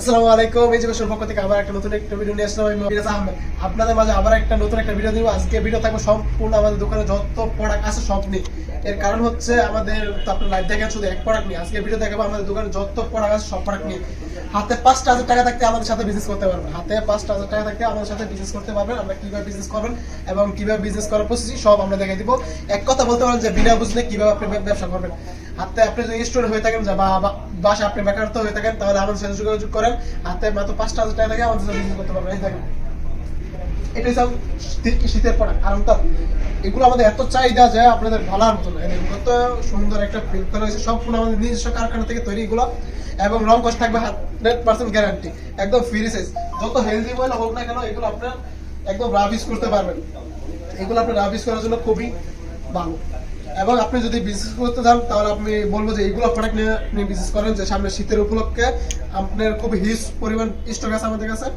আসসালামু আলাইকুম থেকে আবার একটা নতুন একটা ভিডিও নিয়ে আসলাম আমি আহমেদ। আপনাদের মাঝে আবার একটা নতুন একটা ভিডিও দিব। আজকে ভিডিও থাকবে সম্পূর্ণ আমাদের দোকানে যত প্রোডাক্ট আছে সব নিয়ে। এর কারণ হচ্ছে আমাদের, তো আপনার লাইভ দেখেন, শুধু এক প্রোডাক্ট আজকে ভিডিও দেখাবো আমাদের দোকানে যত প্রোডাক্ট আছে সব প্রোডাক্ট হাতে পাঁচটা হাজার টাকা থাকতে আমাদের সাথে বিজনেস করতে পারবেন। হাতে পাঁচটা হাজার টাকা থাকতে আমাদের সাথে বিজনেস করতে পারবেন। আমরা কীভাবে বিজনেস করবেন এবং কীভাবে বিজনেস করার সব আমরা দেখে দিব। এক কথা বলতে পারেন যে বিনা বুঝলে কীভাবে আপনি ব্যবসা করবেন। হাতে আপনি যদি স্টুডেন্ট হয়ে থাকেন বা- বাসা আপনি বেকারত্ব হয়ে থাকেন, তাহলে আমাদের সাথে যোগাযোগ করেন। হাতে মাত্র হাজার টাকা আমাদের সাথে করতে পারবেন সব শীতের এগুলো আমাদের এত চাহিদা যে আপনাদের মতো সুন্দর একটা ফিল করা হয়েছে। সম্পূর্ণ আমাদের নিজস্ব কারখানা থেকে তৈরি এগুলো, এবং রং কষ্ট থাকবে হান্ড্রেড পার্সেন্ট গ্যারান্টি একদম ফ্রি সাইজ যত হেলদি ময়লা হোক না কেন, এগুলো আপনার একদম করতে পারবেন। এগুলো করার জন্য খুবই ভালো। এবং আপনি যদি বিজনেস করতে চান তাহলে আপনি বলব যে এইগুলো প্রোডাক্ট নিয়ে আপনি বিজনেস করেন যে সামনে শীতের উপলক্ষে আপনার খুব হিউজ পরিমাণ স্টক আছে আমাদের কাছে।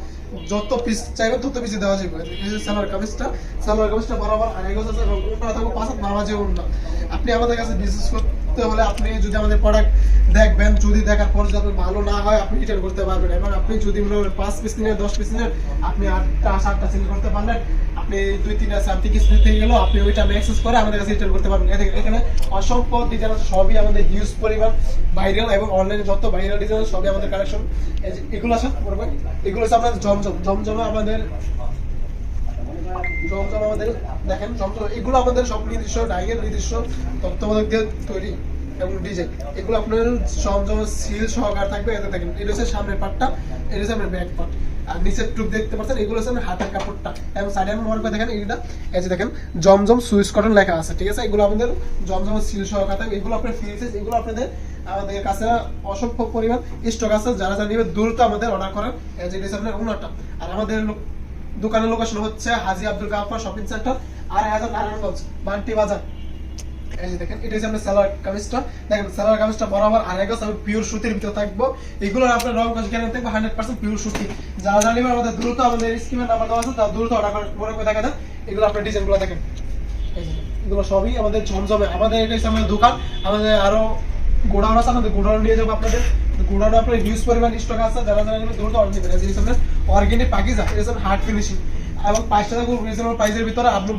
যত পিস চাইবেন, তত পিস দেওয়া যাবে। এই যে সালোয়ার কামিজটা সালোয়ার কামিজটা বরাবর আড়াই গজ আছে এবং উন্নত থাকবে পাঁচ হাত নামাজে উন্নত। আপনি আমাদের কাছে বিজনেস করতে হলে আপনি যদি আমাদের প্রোডাক্ট দেখবেন, যদি দেখার পর যদি ভালো না হয়, আপনি রিটার্ন করতে পারবেন। এবং আপনি যদি মনে পাঁচ পিস নিয়ে দশ পিস নিয়ে আপনি আটটা, সাতটা সেল করতে পারলেন আপনি দুই, তিনটা সামথিং কিছু থেকে গেলেও আপনি ওইটা অ্যাক্সেস করে আমাদের কাছে রিটার্ন করতে পারবেন। এখানে- অসংখ্য ডিজাইন সবই আমাদের হিউজ পরিমাণ ভাইরাল এবং অনলাইনে যত ভাইরাল ডিজাইন সবই আমাদের কালেকশন এগুলো আছে এগুলো আছে আপনার জমজম জমজমে আমাদের জমজম আমাদের দেখেন, জমজম এগুলো আমাদের সব নির্দিষ্ট ডাইয়ের নির্দিষ্ট তত্ত্বাবধায়ক দিয়ে তৈরি এবং ডিজাইন এগুলো আপনার জমজম সিল সহকার থাকবে। এতে দেখেন, এটা হচ্ছে সামনের পার্টটা এটা হচ্ছে আপনার ব্যাক পার্ট আর নিচের টুপ দেখতে পাচ্ছেন, এগুলো হচ্ছে হাতের কাপড়টা। এবং সাইডে আমি মনে করে দেখেন এটা এই যে দেখেন, জমজম সুইস কটন লেখা আছে, ঠিক আছে? এগুলো আমাদের জমজম সিল সহকার, এগুলো আপনার ফ্রি এগুলো আপনাদের আমাদের কাছে অসংখ্য পরিমাণ স্টক আছে। যারা যারা নিবে, দ্রুত আমাদের অর্ডার করেন, এই যে আপনার উন্নতটা আর আমাদের দোকানের লোকেশন হচ্ছে হাজি আব্দুল গাফর শপিং সেন্টার আর হাজার নারায়ণগঞ্জ, বান্টি বাজার। আপনার সবই আমাদের এটা হচ্ছে আমাদের দোকান। আমাদের আরও গোডাউন আছে, আমাদের গোডাউন নিয়ে যাব আপনাদের। গোডাউনে আপনার হিউজ পরিমাণ স্টক আছে। যারা যারা দ্রুত অর্ডার অর্গানিক পাকিজা। এটা হার্ড ফিনিশিং এবং থাকুন রিজনেবল প্রাইসের ভিতরে আপনি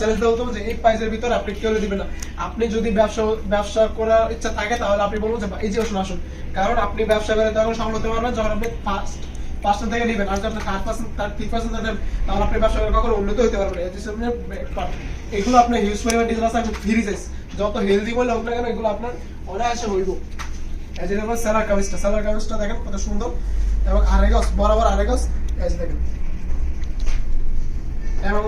চ্যালেঞ্জ দেওয়া যে এই প্রাইসের ভিতরে আপনি কেউ দিবেন না। আপনি যদি ব্যবসা ব্যবসা করার ইচ্ছা থাকে তাহলে আপনি বলবেন যে এই যে আসুন আসুন। কারণ আপনি ব্যবসা করে তখন সামল হতে পারবেন যখন আপনি ফার্স্ট থেকে নেবেন, আর আপনি third percent third three percent তাহলে আপনি ব্যবসা করে কখনো উন্নত হতে পারবেন। এগুলো আপনার হিউজ পরিমাণ ডিজাইন আছে, আপনি ফ্রি যত হেলদি বলে হোক না কেন, এগুলো আপনার অনায়াসে হইব। যে দেখুন স্যালার কামিজটা স্যালার কামিজটা দেখেন কত সুন্দর। এবং আড়াইগজ বরাবর এই যে দেখেন। এবং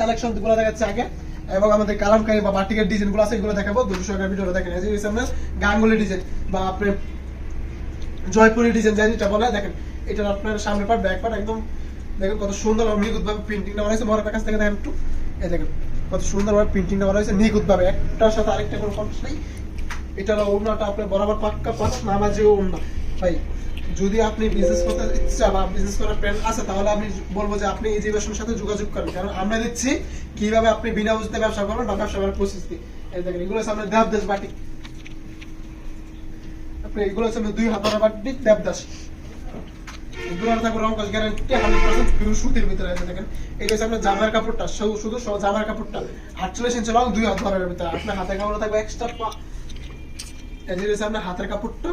কালেকশনগুলো আগে। এবং আমাদের কালামকারী বা আছে, এগুলো দেখাবো। দুশো টাকার ভিডিওটা দেখেন। এই যে গাঙ্গুলি ডিজাইন বা আপনার জয়পুরি ডিজাইন যেটা বলে, দেখেন, এটার আপনার সামনে পার্ট ব্যাক পার্ট একদম দেখেন কত সুন্দর নিখুঁত ভাবে প্রিন্টিংটা করা হয়েছে বড় কাছ থেকে দেখেন একটু। এই দেখেন, কত সুন্দর ভাবে প্রিন্টিংটা করা হয়েছে নিখুঁত ভাবে একটার সাথে আরেকটা কোনো কন্ট্রাস্ট নেই। এটার ওড়নাটা আপনার বরাবর পাক্কা পাঁচ নামাজেও ওড়না। ভাই, যদি আপনি বিজনেস করতে ইচ্ছা বা বিজনেস করার প্ল্যান আছে, তাহলে আমি বলব যে আপনি এই জীবেশনের সাথে যোগাযোগ করেন। কারণ আমরা দিচ্ছি, কীভাবে আপনি বিনা বুঝতে ব্যবসা করবেন বা ব্যবসা করার প্রসেসটি এই দেখেন, এগুলো হচ্ছে আপনার দেবদাস বাটিক আপনি এগুলো হচ্ছে দুই হাতার বাটিক দেবদাস। রং কাজ গ্যারান্টি হান্ড্রেড পার্সেন্ট পিওর সুতির ভিতরে আছে, দেখেন। হচ্ছে আপনার জামার কাপড়টা শুধু জামার কাপড়টা। আটচল্লিশ ইঞ্চি দুই হাত ধরার ভিতরে। আপনার হাতের থাকবে এক্সট্রা যে হচ্ছে আপনার হাতের কাপড়টা।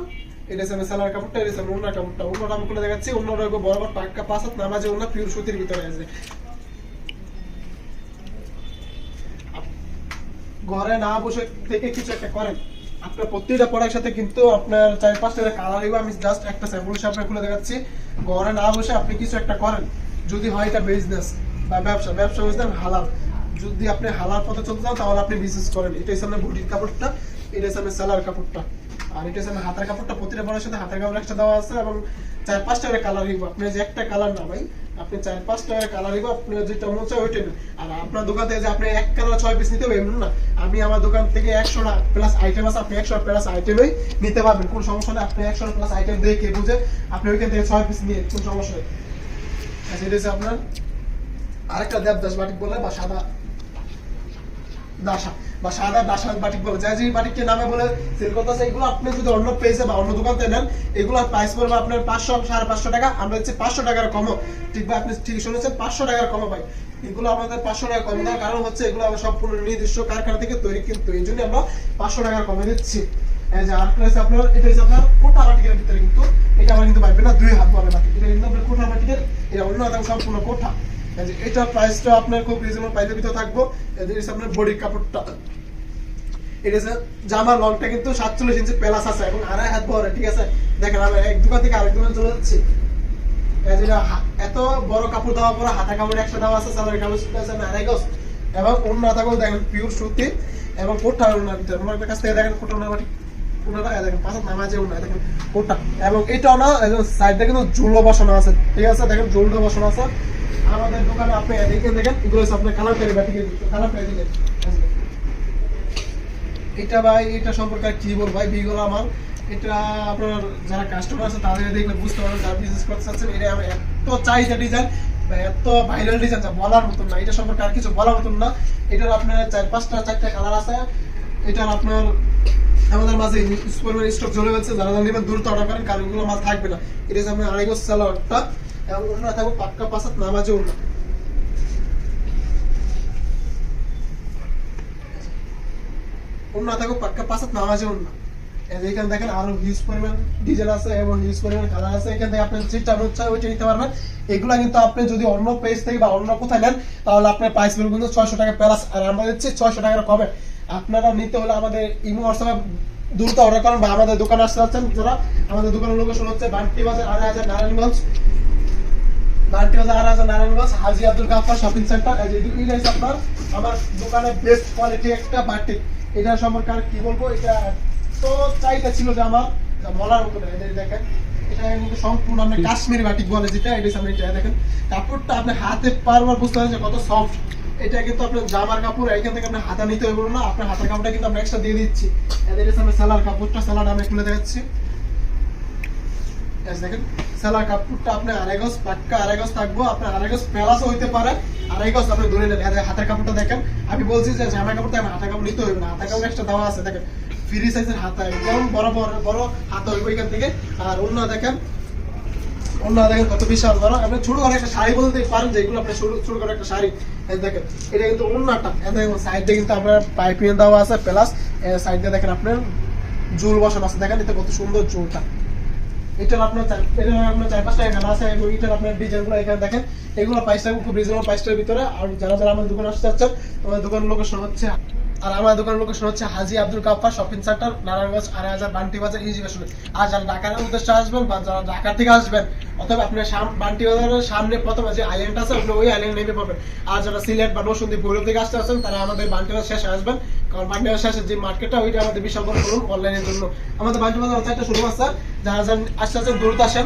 এটা হচ্ছে সালোয়ার কাপড়টা, এটা হচ্ছে ওনার কাপড়টা। ওনার আমি খুলে দেখাচ্ছি। ওনার বরাবর পাক্কা পাঁচ হাত নামাজে ওনার পিওর সুতির ভিতরে আছে। ঘরে না বসে থেকে কিছু একটা করেন। আপনার প্রত্যেকটা প্রোডাক্ট সাথে কিন্তু আপনার চার পাঁচটা কালার হইব আমি জাস্ট একটা স্যাম্পল হিসেবে খুলে দেখাচ্ছি। ঘরে না বসে আপনি কিছু একটা করেন। যদি হয় এটা বিজনেস বা ব্যবসা। ব্যবসা বুঝলেন হালাল। যদি আপনি হালাল পথে চলতে চান তাহলে আপনি বিজনেস করেন। এটা সামনে বডির কাপড়টা, এটা সামনে সেলার কাপড়টা। আর এটা সামনে হাতের কাপড়টা। প্রতিটা বড়ের সাথে হাতের কাপড় একটা দেওয়া আছে এবং চার পাঁচটা কালার হইব আপনি যে একটা কালার না ভাই আপনি চার পাঁচ টাকার কালার হইব আপনি যেটা মন চায় ওইটা। আর আপনার দোকান থেকে যে আপনি এক কালার ছয় পিস নিতে পারবেন না। আমি আমার দোকান থেকে একশো প্লাস আইটেম আছে, আপনি একশো প্লাস আইটেমই নিতে পারবেন। কোনো সমস্যা নেই, আপনি একশো প্লাস আইটেম দেখে বুঝে আপনি ওইখান থেকে ছয় পিস নিয়ে, কোনো সমস্যা নেই। আচ্ছা এটা হচ্ছে আপনার আরেকটা দেবদাস বাটিক বলে, বা সাদা দাসা বা বাটিক যা যে বাটিককে বলে? সেল করতেছে এগুলো আপনি যদি অন্য পেজে বা অন্য নেন প্রাইস পড়বে আপনার পাঁচশো, সাড়ে পাঁচশো টাকা। আমরা হচ্ছে পাঁচশো টাকার কমও। ঠিক আপনি ঠিক শুনেছেন? পাঁচশো টাকার কমও ভাই। এগুলো আমাদের পাঁচশো টাকা কম দেওয়ার কারণ হচ্ছে এগুলো আমরা সম্পূর্ণ নির্দিষ্ট কারখানা থেকে তৈরি, কিন্তু এই জন্য আমরা পাঁচশো টাকা কমে দিচ্ছি। যে আপনার, এটা আপনার কোটা ভিতরে কিন্তু, এটা আমার কিন্তু পাইবেন না, দুই হাত বাটিক। এটা কিন্তু আপনার বাটিকের, এটা অন্য সম্পূর্ণ কোঠা। এটা প্রাইসটা আপনার খুব রিজনেবল থাকব। এটা আপনার বডির কাপড়টা। এটা হচ্ছে লংটা কিন্তু সাতচল্লিশ ইঞ্চি আছে, এখন আড়াই হাত বড়, ঠিক আছে? দেখেন এক দোকান থেকে আরেক দোকান চলে যাচ্ছি। এত বড় কাপড় দেওয়া পরে হাতা কাপড় একশো দেওয়া আছে সালোয়ার কাপড় আছে আড়াই গজ। এবং অন্য দেখেন পিওর সুতি এবং কোঠা ওনার ভিতরে। ওনার কাছ থেকে দেখেন ওনার দেখেন নামাজে ওনার দেখেন কোটা। এবং এটাও না সাইডে কিন্তু জুলো বসানো আছে, ঠিক আছে? দেখেন জুলটা বসানো আছে। আমাদের দোকানে আপনি দেখেন এগুলো কালার পেয়ে কালার পেয়ে দিলেন। এটা ভাই, এটা সম্পর্কে কি বলব ভাই? বিগুলো আমার। এটা আপনার যারা কাস্টমার আছে, তাদের দেখলে বুঝতে পারবেন, যারা বিজনেস করতে চাচ্ছেন, এটা আমার এত চাহিদা ডিজাইন এত ভাইরাল ডিজাইন যা বলার মতন না। এটা সম্পর্কে আর কিছু বলার মতন না। এটার আপনার চার পাঁচটা, চারটা কালার আছে। এটার আপনার আমাদের মাঝে স্পোর্টের স্টক চলে গেছে। যারা নেবেন, দ্রুত অর্ডার করেন থাকবে না। এটা হচ্ছে আপনার আড়াই গোস সালোয়ারটা এবং অন্য থাকবে পাক্কা পাসাত নামাজে অন্য। অন্য থাকবে পাক্কা পাসাত নামাজে এখানে দেখেন আরও হিউজ পরিমাণ ডিজাইন আছে এবং হিউজ পরিমাণ কালার আছে। এখান থেকে চায় ওইটা নিতে পারবেন। এগুলা কিন্তু আপনি যদি অন্য পেজ থেকে বা অন্য কোথায় নেন, তাহলে আপনার প্রাইস পড়বে কিন্তু ছয়শো টাকা প্লাস আর আমরা দিচ্ছি ছয়শো টাকার কমে। আপনারা নিতে হলে আমাদের ইমো হোয়াটসঅ্যাপে দ্রুত অর্ডার করেন বা আমাদের দোকানে আসতে যাচ্ছেন যারা। আমাদের দোকানের লোকেশন হচ্ছে বান্টি বাজার আড়াই হাজার নারায়ণগঞ্জ। আড়াই হাজার নারায়ণগঞ্জ, হাজি আব্দুল গাফার শপিং সেন্টার। এই যে আপনার, আমার দোকানে বেস্ট কোয়ালিটি একটা বাটিক এটা সম্পর্কে আর কি বলব? এটা তো চাহিদা ছিল যে আমার যা বলার মতো দেখেন, এটা দেখেন। কাপড়টা আপনি হাতে পারবার বুঝতে পারছেন কত সফট এটা কিন্তু আপনার জামার কাপড় এখান থেকে হাতা নিতে হবে না। আপনার হাতের কাপড়টা কিন্তু আমরা এক্সট্রা দিয়ে দিচ্ছি। এদের সামনে সেলার কাপড়টা সেলার আমি খুলে দেখাচ্ছি। দেখেন সেলার কাপড়টা আপনি আড়াই গজ, পাক্কা আড়াই গজ থাকব। আপনার আড়াই গজ হইতে পারে। আড়াই গজ আপনি ধরে নেন হাতের কাপড়টা দেখেন। আমি বলছি যে আমার হাতের কাপড় নিতে না হাতের কাপড় এক্সট্রা দেওয়া আছে, দেখেন। ফ্রি সাইজের একদম বড় বড় বড় হইব এখান থেকে। আর অন্য দেখেন অন্য দেখেন কত বিশাল বড় আপনি ছোট করে একটা শাড়ি বলতে পারেন যে এগুলো আপনি ছোট ছোট করে একটা শাড়ি। দেখেন, এটা কিন্তু অন্যটা দেখেন সাইডে কিন্তু আপনার পাইপিং দেওয়া আছে প্লাস সাইডে দেখেন আপনার জুল বসানো আছে। দেখেন, এটা কত সুন্দর জুলটা। এটার আপনার চার- আপনার চার পাঁচটা এখানে আছে এবং এটার আপনার ডিজাইনগুলো এখানে দেখেন। এগুলো প্রাইসটা খুব রিজনেবল প্রাইসটার ভিতরে। আর যারা যারা আমার দোকানে আসতে চাচ্ছেন আমার দোকানের লোকেশন হচ্ছে আর আমার দোকানের লোকেশন হচ্ছে Haji Abdul kappa shopping centre Narayanganj আড়াই হাজার বান্টি বাজার ইজি বাসনে আর যারা ঢাকার উদ্দেশ্যে আসবেন বা যারা ঢাকা থেকে আসবেন, অথবা আপনার বান্টি বাজারের সামনে প্রথমে যে আইল্যান্ড আছে আপনি ওই আইল্যান্ড নেমে পাবেন আর যারা সিলেট বা নরসিংদী ভৈরব থেকে আসতে আসেন তারা আমাদের বান্টি বাজার শেষে আসবেন। কারণ বান্টি বাজার শেষে যে মার্কেটটা, ওইটা আমাদের বিশাল বড় শোরুম অনলাইনের জন্য। আমাদের বান্টি বাজার চারটা শোরুম আছে যারা যারা আসতে আসেন, দ্রুত আসেন।